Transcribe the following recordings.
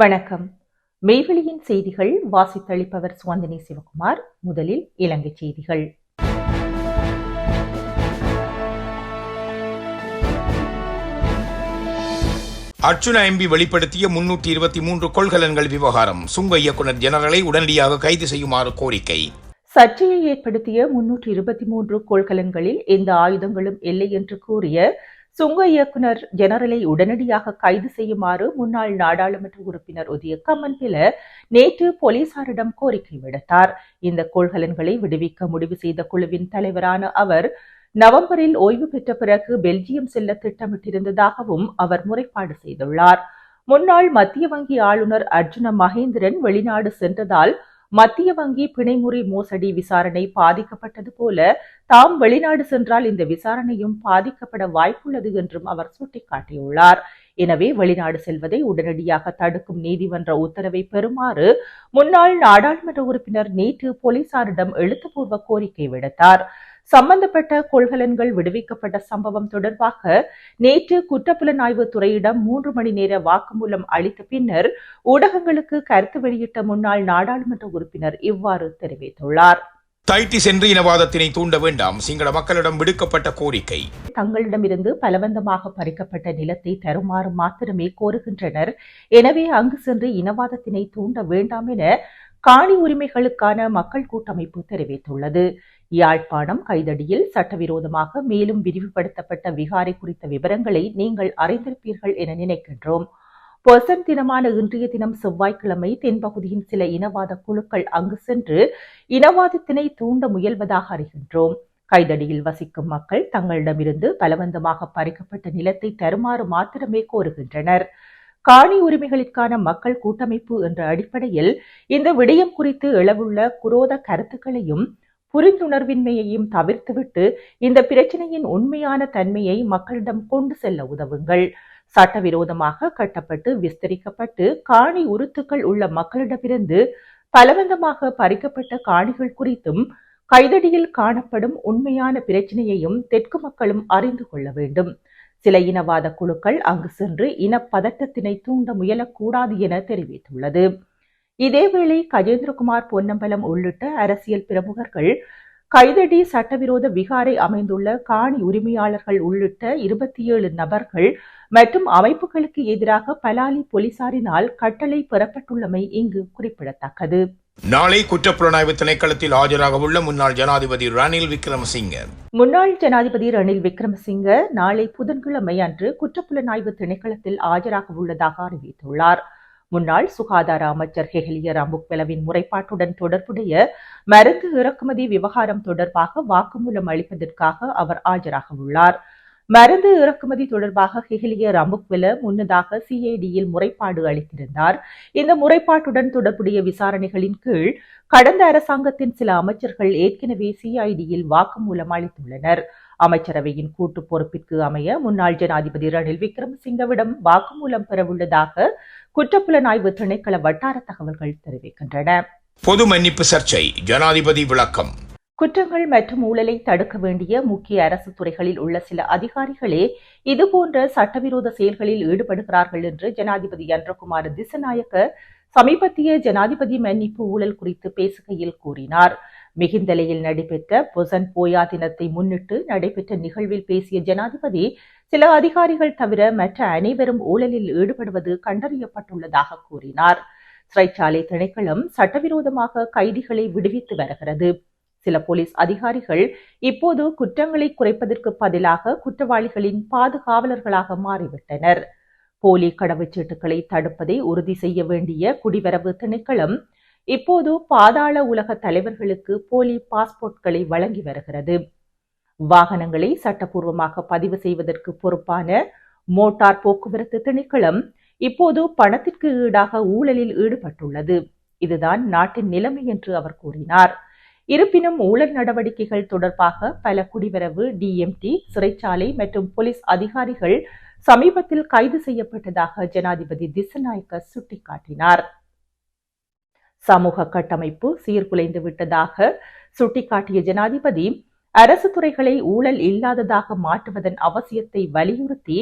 வணக்கம். மெய்வெளியின் செய்திகள் வாசித்தளிப்பவர் சுவந்தினி சிவகுமார். முதலில் இலங்கை செய்திகள். அர்ச்சுனா எம்பி வெளிப்படுத்திய முன்னூற்றி இருபத்தி மூன்று கொள்கலன்கள் விவகாரம். சுங்க இயக்குனர் ஜெனரலை உடனடியாக கைது செய்யுமாறு கோரிக்கை. சர்ச்சையை ஏற்படுத்திய முன்னூற்று இருபத்தி மூன்று கொள்கலன்களில் எந்த ஆயுதங்களும் இல்லை என்று கூறிய சுங்க இயக்குனர் ஜெனரலை உடனடியாக கைது செய்யுமாறு முன்னாள் நாடாளுமன்ற உறுப்பினர் உதய கம்மன்பில நேற்று போலீசாரிடம் கோரிக்கை விடுத்தார். இந்த கொள்கலன்களை விடுவிக்க முடிவு செய்த குழுவின் தலைவரான அவர் நவம்பரில் ஓய்வு பெற்ற பிறகு பெல்ஜியம் செல்ல திட்டமிட்டிருந்ததாகவும் அவர் முறைப்பாடு செய்துள்ளார். முன்னாள் மத்திய வங்கி ஆளுநர் அர்ஜுன மகேந்திரன் வெளிநாடு சென்றதால் மத்திய வங்கி பிணைமுறை மோசடி விசாரணை பாதிக்கப்பட்டது போல தாம் வெளிநாடு சென்றால் இந்த விசாரணையும் பாதிக்கப்பட வாய்ப்புள்ளது என்றும் அவர் சுட்டிக்காட்டியுள்ளார். எனவே வெளிநாடு செல்வதை உடனடியாக தடுக்கும் நீதிமன்ற உத்தரவை பெறுமாறு முன்னாள் நாடாளுமன்ற உறுப்பினர் நேற்று போலீசாரிடம் எழுத்துப்பூர்வ கோரிக்கை விடுத்தார். சம்பந்தப்பட்ட கொள்கலன்கள் விடுவிக்கப்பட்ட சம்பவம் தொடர்பாக நேற்று குற்றப்புலனாய்வு துறையிடம் மூன்று மணி நேர வாக்குமூலம் அளித்த பின்னர் ஊடகங்களுக்கு கருத்து வெளியிட்ட முன்னாள் நாடாளுமன்ற உறுப்பினர் இவ்வாறு தெரிவித்துள்ளார். தைட்டி சென்று இனவாதத்தினை தூண்ட வேண்டாம் சிங்கள மக்களிடம் விடுக்கப்பட்ட கோரிக்கை. தங்களிடமிருந்து பலவந்தமாக பறிக்கப்பட்ட நிலத்தை தருமாறு மாத்திரமே கோருகின்றனர். எனவே அங்கு சென்று இனவாதத்தினை தூண்ட வேண்டாம் என காணி உரிமைகளுக்கான மக்கள் கூட்டமைப்பு தெரிவித்துள்ளது. யாழ்ப்பாணம் கைதடியில் சட்டவிரோதமாக மேலும் விரிவுபடுத்தப்பட்ட விகாரை குறித்த விவரங்களை நீங்கள் அறிந்திருப்பீர்கள் என நினைக்கின்றோம். பொசன் தினமான இன்றைய தினம் செவ்வாய்க்கிழமை தென்பகுதியின் சில இனவாத குழுக்கள் அங்கு சென்று இனவாதத்தினை தூண்ட முயல்வதாக அறிகின்றோம். கைதடியில் வசிக்கும் மக்கள் தங்களிடமிருந்து பலவந்தமாக பறிக்கப்பட்ட நிலத்தை தருமாறு மாத்திரமே கோருகின்றனர். காணி உரிமைகளுக்கான மக்கள் கூட்டமைப்பு என்ற அடிப்படையில் இந்த விடயம் குறித்து எழவுள்ள குரோத கருத்துக்களையும் புரிந்துணர்வின்மையையும் தவிர்த்துவிட்டு இந்த பிரச்சனையின் உண்மையான தன்மையை மக்களிடம் கொண்டு செல்ல உதவுங்கள். சட்டவிரோதமாக கட்டப்பட்டு விஸ்தரிக்கப்பட்டு காணி உருத்துக்கள் உள்ள மக்களிடமிருந்து பலவந்தமாக பறிக்கப்பட்ட காணிகள் குறித்தும் கைதடியில் காணப்படும் உண்மையான பிரச்சனையையும் தெற்கு மக்களும் அறிந்து கொள்ள வேண்டும். சில இனவாத குழுக்கள் அங்கு சென்று இனப்பதட்டத்தினை தூண்ட முயலக்கூடாது என தெரிவித்துள்ளது. இதேவேளை கஜேந்திரகுமார் பொன்னம்பலம் உள்ளிட்ட அரசியல் பிரமுகர்கள் கைதடி சட்டவிரோத விகாரை அமைந்துள்ள காணி உரிமையாளர்கள் உள்ளிட்ட இருபத்தி ஏழு நபர்கள் மற்றும் அமைப்புகளுக்கு எதிராக பலாலி போலீசாரினால் கட்டளை பெறப்பட்டுள்ளமை இங்கு குறிப்பிடத்தக்கது. நாளை குற்றப்புலனாய்வு திணைக்களத்தில் ஆஜராக உள்ள முன்னாள் ஜனாதிபதி ரணில் விக்ரமசிங்க. முன்னாள் ஜனாதிபதி ரணில் விக்ரமசிங்க நாளை புதன்கிழமை அன்று குற்றப்புலனாய்வு திணைக்களத்தில் ஆஜராக உள்ளதாக அறிவித்துள்ளார். முன்னாள் சுகாதார அமைச்சர் ஹெஹலிய ராம்புக்வெலவின் முறைப்பாட்டுடன் தொடர்புடைய மருந்து இறக்குமதி விவகாரம் தொடர்பாக வாக்குமூலம் அளிப்பதற்காக அவர் ஆஜராக உள்ளார் மருந்து இறக்குமதி தொடர்பாக ஹெஹிலிய ரம்புக்வெல முன்னதாக சிஐடியில் முறைப்பாடு அளித்திருந்தார். இந்த முறைப்பாட்டுடன் தொடர்புடைய விசாரணைகளின் கீழ் கடந்த அரசாங்கத்தின் சில அமைச்சர்கள் ஏற்கனவே சிஐடியில் வாக்குமூலம் அளித்துள்ளனர். அமைச்சரவையின் கூட்டு பொறுப்பிற்கு அமைய முன்னாள் ஜனாதிபதி ரணில் விக்ரமசிங்கவிடம் வாக்குமூலம் பெறவுள்ளதாக குற்றப்புலனாய்வு திணைக்கள வட்டார தகவல்கள் தெரிவிக்கின்றன. பொது மன்னிப்பு சர்ச்சை ஜனாதிபதி விளக்கம். குற்றங்கள் மற்றும் ஊழலை தடுக்க வேண்டிய முக்கிய அரசு துறைகளில் உள்ள சில அதிகாரிகளே இதுபோன்ற சட்டவிரோத செயல்களில் ஈடுபடுகிறார்கள் என்று ஜனாதிபதி அன்றகுமார் திசநாயக்க சமீபத்திய ஜனாதிபதி மன்னிப்பு ஊழல் குறித்து பேசுகையில் கூறினார். மிகுந்தலையில் நடைபெற்ற பொசன் போயா தினத்தை முன்னிட்டு நடைபெற்ற நிகழ்வில் பேசிய ஜனாதிபதி சில அதிகாரிகள் தவிர மற்ற அனைவரும் ஊழலில் ஈடுபடுவது கண்டறியப்பட்டுள்ளதாக கூறினார். சிறைச்சாலை திணைக்களம் சட்டவிரோதமாக கைதிகளை விடுவித்து வருகிறது. சில போலீஸ் அதிகாரிகள் இப்போது குற்றங்களை குறைப்பதற்கு பதிலாக குற்றவாளிகளின் பாதுகாவலர்களாக மாறிவிட்டனர். போலி கடவுச்சீட்டுகளை தடுப்பதை உறுதி செய்ய வேண்டிய குடிவரவு திணைக்களம் இப்போது பாதாள உலக தலைவர்களுக்கு போலி பாஸ்போர்ட்களை வழங்கி வருகிறது. வாகனங்களை சட்டப்பூர்வமாக பதிவு செய்வதற்கு பொறுப்பான மோட்டார் போக்குவரத்து திணைக்களம் இப்போது பணத்திற்கு ஈடாக ஊழலில் ஈடுபட்டுள்ளது. இதுதான் நாட்டின் நிலைமை என்று அவர் கூறினார். இருப்பினும் ஊழல் நடவடிக்கைகள் தொடர்பாக பல குடிவரவு டிஎம்டி சிறைச்சாலை மற்றும் போலீஸ் அதிகாரிகள் சமீபத்தில் கைது செய்யப்பட்டதாக ஜனாதிபதி திசநாயக்க சுட்டிக்காட்டினார். சமூக கட்டமைப்பு சீர்குலைந்து விட்டதாக சுட்டிக்காட்டிய ஜனாதிபதி அரசு துறைகளை ஊழல் இல்லாததாக மாற்றுவதன் அவசியத்தை வலியுறுத்தி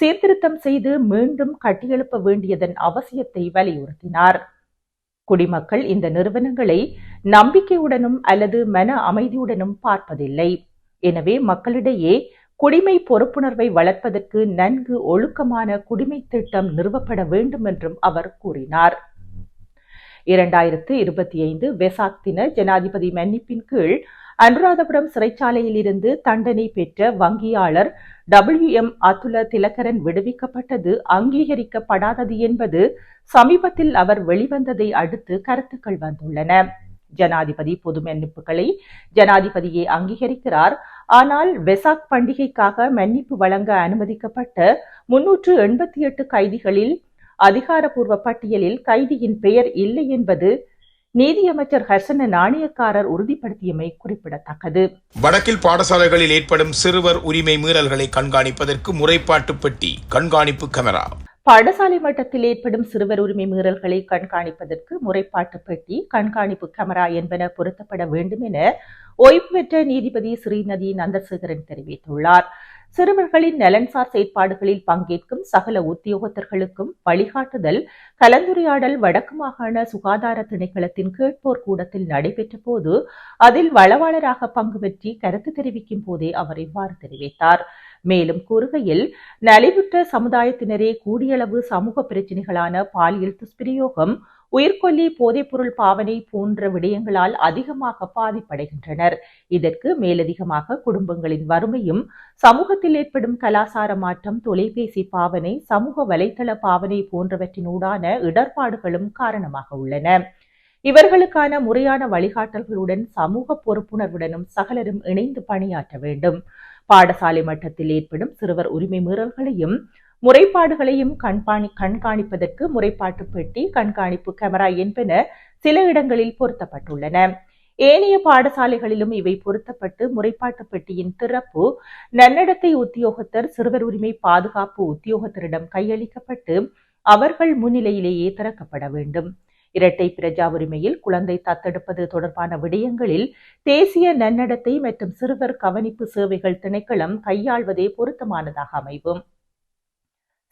சீர்திருத்தம் செய்து மீண்டும் கட்டியெழுப்ப வேண்டியதன் அவசியத்தை வலியுறுத்தினார். குடிமக்கள் இந்த நிறுவனங்களை நம்பிக்கையுடனும் அல்லது மன அமைதியுடனும் பார்ப்பதில்லை. எனவே மக்களிடையே குடிமை பொறுப்புணர்வை வளர்ப்பதற்கு நன்கு ஒழுக்கமான குடிமை திட்டம் நிறுவப்பட வேண்டும் என்றும் அவர் கூறினார். இரண்டாயிரத்து இருபத்தி ஐந்து வெசாக் தின ஜனாதிபதி மன்னிப்பின் கீழ் அனுராதபுரம் சிறைச்சாலையிலிருந்து தண்டனை பெற்ற வங்கியாளர் டபிள்யூ எம் அதுல திலகரன் விடுவிக்கப்பட்டது அங்கீகரிக்கப்படாதது என்பது சமீபத்தில் அவர் வெளிவந்ததை அடுத்து கருத்துக்கள் வந்துள்ளன. ஜனாதிபதி பொது மன்னிப்புகளை ஜனாதிபதியே அங்கீகரிக்கிறார். ஆனால் வெசாக் பண்டிகைக்காக மன்னிப்பு வழங்க அனுமதிக்கப்பட்ட முன்னூற்று எண்பத்தி எட்டு கைதிகளில் அதிகாரப்பூர்வ பட்டியலில் கைதியின் பெயர் இல்லை என்பது நீதியமைச்சர் ஹர்ஷன நாணயக்காரர் உறுதிப்படுத்தியமை குறிப்பிடத்தக்கது. வடக்கில் பாடசாலைகளில் ஏற்படும் சிறுவர் உரிமை மீறல்களை கண்காணிப்பதற்கு முறைப்பாட்டு பெட்டி கண்காணிப்பு கேமரா. பாடசாலை மட்டத்தில் ஏற்படும் சிறுவர் உரிமை மீறல்களை கண்காணிப்பதற்கு முறைப்பாட்டு பெட்டி கண்காணிப்பு கேமரா என்பன பொருத்தப்பட வேண்டும் என ஓய்வு பெற்ற நீதிபதி ஸ்ரீநதி நந்தசேகரன் தெரிவித்துள்ளார். சிறுவர்களின் நலன்சார் செயற்பாடுகளில் பங்கேற்கும் சகல உத்தியோகத்தர்களுக்கும் வழிகாட்டுதல் கலந்துரையாடல் வடக்கு மாகாண சுகாதார திணைக்களத்தின் கேட்போர் கூடத்தில் நடைபெற்ற போது அதில் வளவாளராக பங்கு பெற்றி கருத்து தெரிவிக்கும் போதே அவர் இவ்வாறு தெரிவித்தார். மேலும் கூறுகையில் நலிவுற்ற சமுதாயத்தினரே கூடியளவு சமூக பிரச்சினைகளான பாலியல் துஷ்பிரயோகம் உயிர்கொல்லி போதைப்பொருள் பாவனை போன்ற விடயங்களால் அதிகமாக பாதிப்படைகின்றனர். இதற்கு மேலதிகமாக குடும்பங்களின் வறுமையும் சமூகத்தில் ஏற்படும் கலாசார மாற்றம் தொலைபேசி பாவனை சமூக வலைதள பாவனை போன்றவற்றினூடான இடர்பாடுகளும் காரணமாக உள்ளன. இவர்களுக்கான முறையான வழிகாட்டல்களுடன் சமூக பொறுப்புணர்வுடனும் சகலரும் இணைந்து பணியாற்ற வேண்டும். பாடசாலை மட்டத்தில் ஏற்படும் சிறுவர் உரிமை மீறல்களையும் முறைப்பாடுகளையும் கண்காணி கண்காணிப்பதற்கு முறைப்பாட்டு பெட்டி கண்காணிப்பு கேமரா என்பன சில இடங்களில் பொருத்தப்பட்டுள்ளன. ஏனைய பாடசாலைகளிலும் இவை பொருத்தப்பட்டு முறைப்பாட்டு பெட்டியின் திறப்பு நன்னடத்தை உத்தியோகத்தர் சிறுவர் உரிமை பாதுகாப்பு உத்தியோகத்தரிடம் கையளிக்கப்பட்டு அவர்கள் முன்னிலையிலேயே திறக்கப்பட வேண்டும். இரட்டை பிரஜா உரிமையில் குழந்தை தத்தெடுப்பது தொடர்பான விடயங்களில் தேசிய நன்னடத்தை மற்றும் சிறுவர் கவனிப்பு சேவைகள் திணைக்களம் கையாள்வதே பொருத்தமானதாக அமைவும்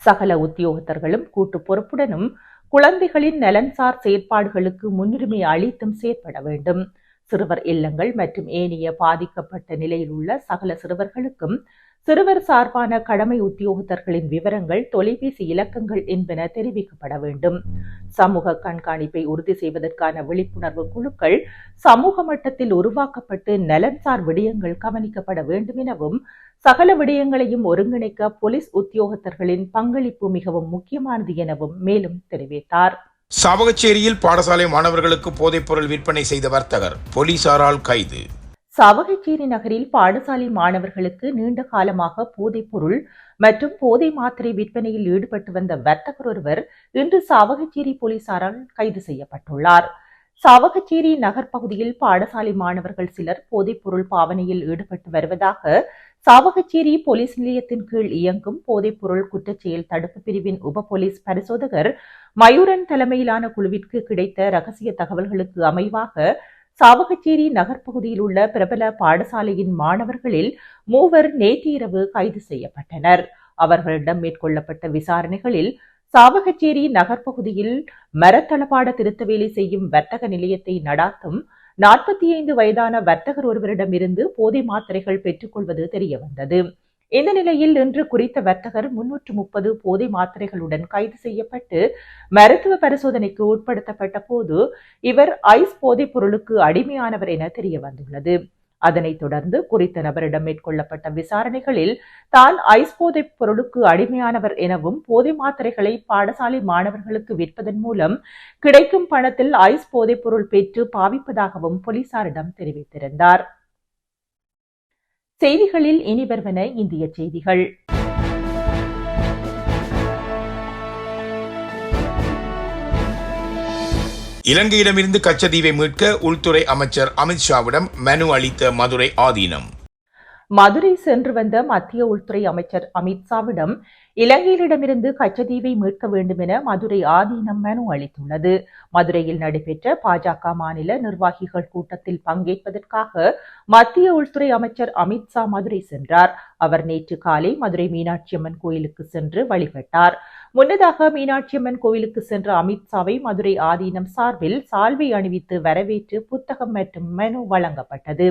சகல உத்தியோகத்தர்களும் கூட்டு பொறுப்புடனும் குழந்தைகளின் நலன்சார் செயற்பாடுகளுக்கு முன்னுரிமை அளித்தும் செயற்பட வேண்டும். சிறுவர் இல்லங்கள் மற்றும் ஏனைய பாதிக்கப்பட்ட நிலையில் உள்ள சகல சிறுவர்களுக்கும் சிறுவர் சார்பான கடமை உத்தியோகத்தர்களின் விவரங்கள் தொலைபேசி இலக்கங்கள் என்பன தெரிவிக்கப்பட வேண்டும். சமூக கண்காணிப்பை உறுதி செய்வதற்கான விழிப்புணர்வு குழுக்கள் சமூக மட்டத்தில் உருவாக்கப்பட்டு நலன்சார் விடயங்கள் கவனிக்கப்பட வேண்டும் எனவும் சகல விடயங்களையும் ஒருங்கிணைக்க போலீஸ் உத்தியோகத்தர்களின் பங்களிப்பு மிகவும் முக்கியமானது எனவும் மேலும் தெரிவித்தார். சாவகச்சேரியில் பாடசாலை மாணவர்களுக்கு போதைப்பொருள் விற்பனை செய்த வர்த்தகர் போலீசாரால் கைது. சாவகச்சேரி நகரில் பாடசாலை மாணவர்களுக்கு நீண்ட காலமாக போதைப்பொருள் மற்றும் போதை மாத்திரை விற்பனையில் ஈடுபட்டு வந்த வர்த்தகர் ஒருவர் இன்று சவகச்சேரி போலீசாரால் கைது செய்யப்பட்டுள்ளார். சவகச்சேரி நகர் பகுதியில் பாடசாலை மாணவர்கள் சிலர் போதைப்பொருள் பாவனையில் ஈடுபட்டு வருவதாக சாவகச்சேரி போலீஸ் நிலையத்தின் கீழ் இயங்கும் போதைப்பொருள் குற்றச்செயல் தடுப்பு பிரிவின் உப போலீஸ் பரிசோதகர் மயூரன் தலைமையிலான குழுவிற்கு கிடைத்த ரகசிய தகவல்களுக்கு அமைவாக சாவகச்சேரி நகர்ப்பகுதியில் உள்ள பிரபல பாடசாலையின் மாணவர்களில் மூவர் நேற்றிரவு கைது செய்யப்பட்டனர். அவர்களிடம் மேற்கொள்ளப்பட்ட விசாரணைகளில் சாவகச்சேரி நகர்ப்பகுதியில் மரத்தளபாட திருத்த வேலை செய்யும் வர்த்தக நிலையத்தை நடாத்தும் நாற்பத்தி ஐந்து வயதான வர்த்தகர் ஒருவரிடமிருந்து போதை மாத்திரைகள் பெற்றுக்கொள்வது தெரியவந்தது. இந்த நிலையில் இன்று குறித்த வர்த்தகர் முன்னூற்று முப்பது போதை மாத்திரைகளுடன் கைது செய்யப்பட்டு மருத்துவ பரிசோதனைக்கு உட்படுத்தப்பட்ட போது இவர் ஐஸ் போதைப் பொருளுக்கு அடிமையானவர் என தெரிய வந்துள்ளது அதனைத் தொடர்ந்து குறித்த நபரிடம் மேற்கொள்ளப்பட்ட விசாரணைகளில் தான் ஐஸ் போதைப் பொருளுக்கு அடிமையானவர் எனவும் போதை மாத்திரைகளை பாடசாலை மாணவர்களுக்கு விற்பதன் மூலம் கிடைக்கும் பணத்தில் ஐஸ் போதைப் பொருள் பெற்று பாவிப்பதாகவும் போலீசாரிடம் தெரிவித்திருந்தார். செய்திகளில் இனி வருவன இந்திய செய்திகள். இலங்கையிடமிருந்து கச்சதீவை மீட்க உள்துறை அமைச்சர் அமித்ஷாவிடம் மனு அளித்த மதுரை ஆதீனம். மதுரை சென்று வந்த மத்திய உள்துறை அமைச்சர் அமித்ஷாவிடம் இலங்கையிடமிருந்து கச்சதீவை மீட்க வேண்டும் என மதுரை ஆதீனம் மனு அளித்துள்ளது. மதுரையில் நடைபெற்ற பாஜக மாநில நிர்வாகிகள் கூட்டத்தில் பங்கேற்பதற்காக மத்திய உள்துறை அமைச்சர் அமித்ஷா மதுரை சென்றார். அவர் நேற்று காலை மதுரை மீனாட்சியம்மன் கோயிலுக்கு சென்று வழிபட்டார். முன்னதாக மீனாட்சியம்மன் கோயிலுக்கு சென்ற அமித்ஷாவை மதுரை ஆதீனம் சார்பில் சால்வை அணிவித்து வரவேற்று புத்தகம் மற்றும் மெனு வழங்கப்பட்டது.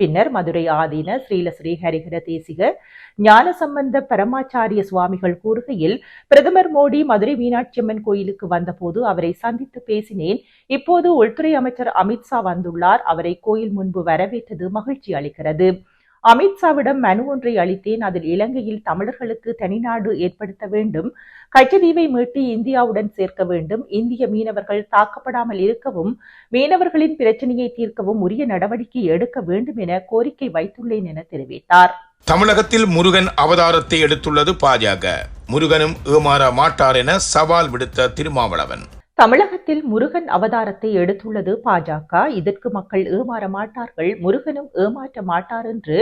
பின்னர் மதுரை ஆதீன ஸ்ரீல ஸ்ரீ ஹரிஹர தேசிக ஞானசம்பந்த பரமாச்சாரிய சுவாமிகள் கூறுகையில் பிரதமர் மோடி மதுரை மீனாட்சியம்மன் கோயிலுக்கு வந்தபோது அவரை சந்தித்து பேசினேன். இப்போது உள்துறை அமைச்சர் அமித்ஷா வந்துள்ளார். அவரை கோயில் முன்பு வரவேற்றது மகிழ்ச்சி அளிக்கிறது. அமித்ஷாவிடம் மனு ஒன்றை அளித்தேன். அதில் இலங்கையில் தமிழர்களுக்கு தனிநாடு ஏற்படுத்த வேண்டும். கச்சதீவை மீட்டு இந்தியாவுடன் சேர்க்க வேண்டும். இந்திய மீனவர்கள் தாக்கப்படாமல் இருக்கவும் மீனவர்களின் பிரச்சனையை தீர்க்கவும் உரிய நடவடிக்கை எடுக்க வேண்டும் என கோரிக்கை வைத்துள்ளேன் என தெரிவித்தார். தமிழகத்தில் முருகன் அவதாரத்தை எடுத்துள்ளது பாஜக. முருகனும் ஏமாற மாட்டார் என சவால் விடுத்த திருமாவளவன். தமிழகத்தில் முருகன் அவதாரத்தை எடுத்துள்ளது பாஜக. இதற்கு மக்கள் ஏமாற மாட்டார்கள். முருகனும் ஏமாற்ற மாட்டார் என்று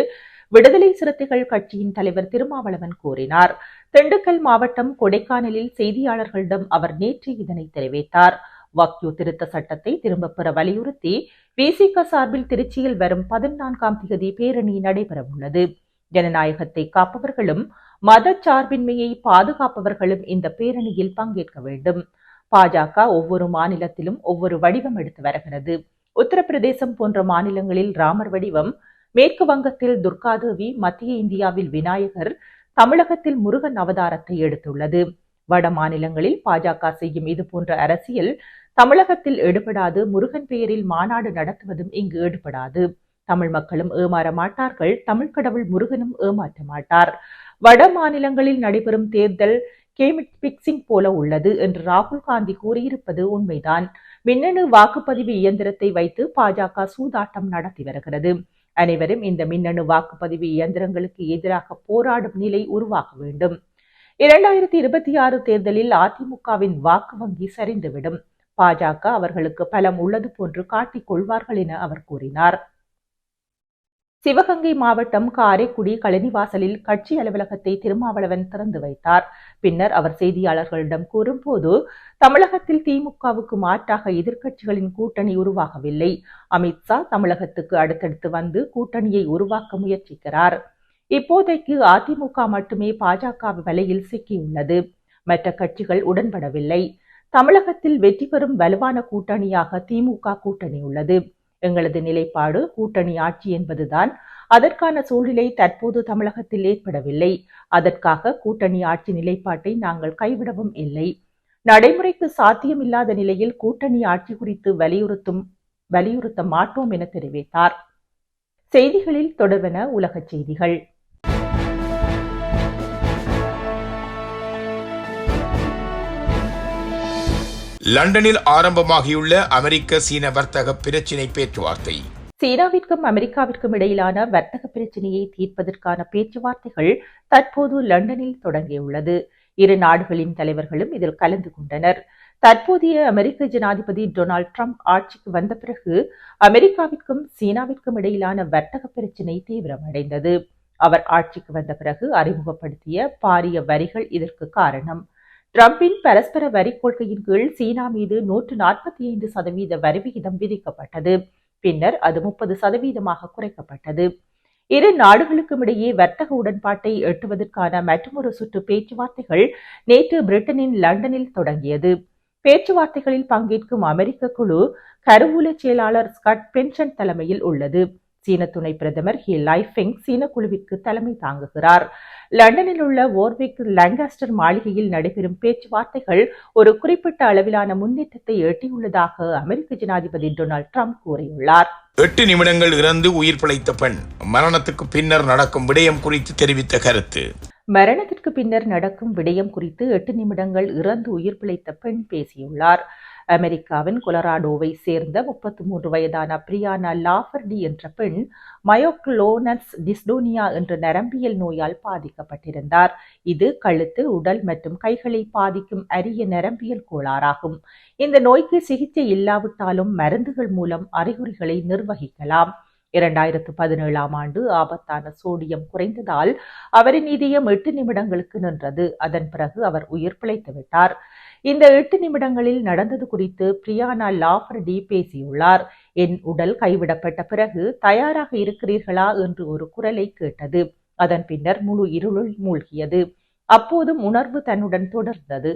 விடுதலை சிறுத்தைகள் கட்சியின் தலைவர் திருமாவளவன் கூறினார். திண்டுக்கல் மாவட்டம் கொடைக்கானலில் செய்தியாளர்களிடம் அவர் நேற்று இதனை தெரிவித்தார். வக்யூ திருத்த சட்டத்தை திரும்பப் பெற வலியுறுத்தி விசிக சார்பில் திருச்சியில் வரும் பதினான்காம் தேதி பேரணி நடைபெறவுள்ளது. ஜனநாயகத்தை காப்பவர்களும் மத சார்பின்மையை பாதுகாப்பவர்களும் இந்த பேரணியில் பங்கேற்க வேண்டும். பாஜக ஒவ்வொரு மாநிலத்திலும் ஒவ்வொரு வடிவம் எடுத்து வருகிறது. உத்தரப்பிரதேசம் போன்ற மாநிலங்களில் ராமர் வடிவம் மேற்கு வங்கத்தில் துர்காதேவி மத்திய இந்தியாவில் விநாயகர் தமிழகத்தில் முருகன் அவதாரத்தை எடுத்துள்ளது. வட மாநிலங்களில் பாஜக செய்யும் இது போன்ற அரசியல் தமிழகத்தில் எடுபடாது முருகன் பெயரில் மாநாடு நடத்துவதும் இங்கு எடுபடாது. தமிழ் மக்களும் ஏமாற மாட்டார்கள் தமிழ் கடவுள் முருகனும் ஏமாற்ற மாட்டார். வட மாநிலங்களில் நடைபெறும் தேர்தல் கேமிட் பிக்சிங் போல உள்ளது என்று ராகுல் காந்தி கூறியிருப்பது உண்மைதான். மின்னணு வாக்குப்பதிவு இயந்திரத்தை வைத்து பாஜக சூதாட்டம் நடத்தி வருகிறது. அனைவரும் இந்த மின்னணு வாக்குப்பதிவு இயந்திரங்களுக்கு எதிராக போராடும் நிலை உருவாக வேண்டும். இரண்டாயிரத்தி இருபத்தி ஆறு தேர்தலில் அதிமுகவின் வாக்கு வங்கி சரிந்துவிடும். பாஜக அவர்களுக்கு பலம் உள்ளது போன்று காட்டிக் கொள்வார்கள் என அவர் கூறினார். சிவகங்கை மாவட்டம் காரைக்குடி கழனிவாசலில் கட்சி அலுவலகத்தை திருமாவளவன் திறந்து வைத்தார். பின்னர் அவர் செய்தியாளர்களிடம் கூறும்போது தமிழகத்தில் திமுகவுக்கு மாற்றாக எதிர்க்கட்சிகளின் கூட்டணி உருவாகவில்லை. அமித்ஷா தமிழகத்துக்கு அடுத்தடுத்து வந்து கூட்டணியை உருவாக்க முயற்சிக்கிறார். இப்போதைக்கு அதிமுக மட்டுமே பாஜக வலையில் சிக்கியுள்ளது. மற்ற கட்சிகள் உடன்படவில்லை. தமிழகத்தில் வெற்றி பெறும் வலுவான கூட்டணியாக திமுக கூட்டணி உள்ளது. எங்களது நிலைப்பாடு கூட்டணி ஆட்சி என்பதுதான். அதற்கான சூழ்நிலை தற்போது தமிழகத்தில் ஏற்படவில்லை. அதற்காக கூட்டணி ஆட்சி நிலைப்பாட்டை நாங்கள் கைவிடவும் இல்லை. நடைமுறைக்கு சாத்தியமில்லாத நிலையில் கூட்டணி ஆட்சி குறித்து வலியுறுத்தும் வலியுறுத்த மாட்டோம் என தெரிவித்தார். செய்திகளில் தொடர்வன உலகச் செய்திகள். லண்டனில் ஆரம்பமாகியுள்ள அமெரிக்க சீன வர்த்தக பிரச்சினை பேச்சுவார்த்தை. சீனாவிற்கும் அமெரிக்காவிற்கும் இடையிலான வர்த்தக பிரச்சினையை தீர்ப்பதற்கான பேச்சுவார்த்தைகள் தற்போது லண்டனில் தொடங்கியுள்ளது. இரு நாடுகளின் தலைவர்களும் இதில் கலந்து கொண்டனர். தற்போதைய அமெரிக்க ஜனாதிபதி டொனால்ட் ட்ரம்ப் ஆட்சிக்கு வந்த பிறகு அமெரிக்காவிற்கும் சீனாவிற்கும் இடையிலான வர்த்தக பிரச்சினை தீவிரமடைந்தது. அவர் ஆட்சிக்கு வந்த பிறகு அறிமுகப்படுத்திய பாரிய வரிகள் இதற்கு காரணம். டிரம்பின் பரஸ்பர வரி கொள்கையின் கீழ் சீனா மீது நூற்று நாற்பத்தி ஐந்து சதவீத வரி விகிதம் விதிக்கப்பட்டது. பின்னர் அது முப்பது சதவீதமாக குறைக்கப்பட்டது. இரு நாடுகளுக்கும் இடையே வர்த்தக உடன்பாட்டை எட்டுவதற்கான மற்றொரு சுற்று பேச்சுவார்த்தைகள் நேற்று பிரிட்டனின் லண்டனில் தொடங்கியது. பேச்சுவார்த்தைகளில் பங்கேற்கும் அமெரிக்க குழு கருவூல செயலாளர் ஸ்கட் பென்ஷன் தலைமையில் உள்ளது. சீன துணை பிரதமர் ஹி லைஃபெங் சீன குழுவிற்கு தலைமை தாங்குகிறார். லண்டனில் உள்ள ஓர்விக் லாங்காஸ்டர் மாளிகையில் நடைபெறும் பேச்சுவார்த்தைகள் ஒரு குறிப்பிட்ட அளவிலான முன்னேற்றத்தை எட்டியுள்ளதாக அமெரிக்க ஜனாதிபதி டொனால்ட் ட்ரம்ப் கூறியுள்ளார். எட்டு நிமிடங்கள் இறந்து உயிர் பிழைத்த பெண் மரணத்துக்கு பின்னர் நடக்கும் விடயம் குறித்து தெரிவித்த கருத்து. மரணத்திற்கு பின்னர் நடக்கும் விடயம் குறித்து எட்டு நிமிடங்கள் இறந்து உயிர் பிழைத்த பெண் பேசியுள்ளார். அமெரிக்காவின் கொலராடோவை சேர்ந்த முப்பத்தி மூன்று வயதான பிரியானா லாஃபர்டி என்ற பெண் மயோக்ளோனஸ் டிஸ்டோனியா என்ற நரம்பியல் நோயால் பாதிக்கப்பட்டிருந்தார். இது கழுத்து உடல் மற்றும் கைகளை பாதிக்கும் அரிய நரம்பியல் கோளாறாகும். இந்த நோய்க்கு சிகிச்சை இல்லாவிட்டாலும் மருந்துகள் மூலம் அறிகுறிகளை நிர்வகிக்கலாம். இரண்டாயிரத்து பதினேழாம் ஆண்டு ஆபத்தான சோடியம் குறைந்ததால் அவரின் இதயம் எட்டு நிமிடங்களுக்கு நின்றது. அதன் பிறகு அவர் உயிர் பிழைத்து விட்டார் இந்த எட்டு நிமிடங்களில் நடந்தது குறித்து பிரியானா லாஃபர்டி பேசியுள்ளார். என் உடல் கைவிடப்பட்ட பிறகு தயாராக இருக்கிறீர்களா என்று ஒரு குரலை கேட்டது. அதன் பின்னர் முழு இருளுள் மூழ்கியது. அப்போதும் உணர்வு தன்னுடன் தொடர்ந்தது.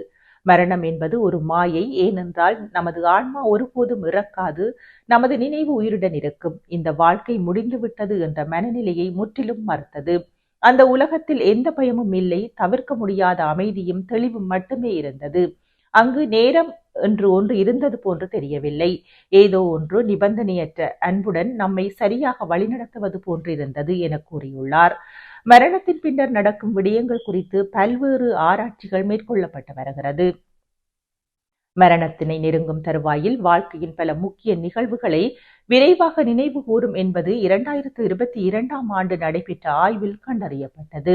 மரணம் என்பது ஒரு மாயை ஏனென்றால் நமது ஆன்மா ஒருபோதும் இறக்காது நமது நினைவு உயிருடன் இருக்கும். இந்த வாழ்க்கை முடிந்துவிட்டது என்ற மனநிலையை முற்றிலும் மறுத்தது. அந்த உலகத்தில் எந்த பயமும் இல்லை தவிர்க்க முடியாத அமைதியும் தெளிவும் மட்டுமே இருந்தது. அங்கு நேரம் என்று ஒன்று இருந்தது போன்று தெரியவில்லை. ஏதோ ஒன்று நிபந்தனையற்ற அன்புடன் நம்மை சரியாக வழிநடத்துவது போன்றிருந்தது என கூறியுள்ளார். மரணத்தின் பின்னர் நடக்கும் விடயங்கள் குறித்து பல்வேறு ஆராய்ச்சிகள் மேற்கொள்ளப்பட்டு வருகிறது. மரணத்தினை நெருங்கும் தருவாயில் வாழ்க்கையின் பல முக்கிய நிகழ்வுகளை விரைவாக நினைவு கூறும் என்பது இரண்டாயிரத்து இருபத்தி இரண்டாம் ஆண்டு நடைபெற்ற ஆய்வில் கண்டறியப்பட்டது.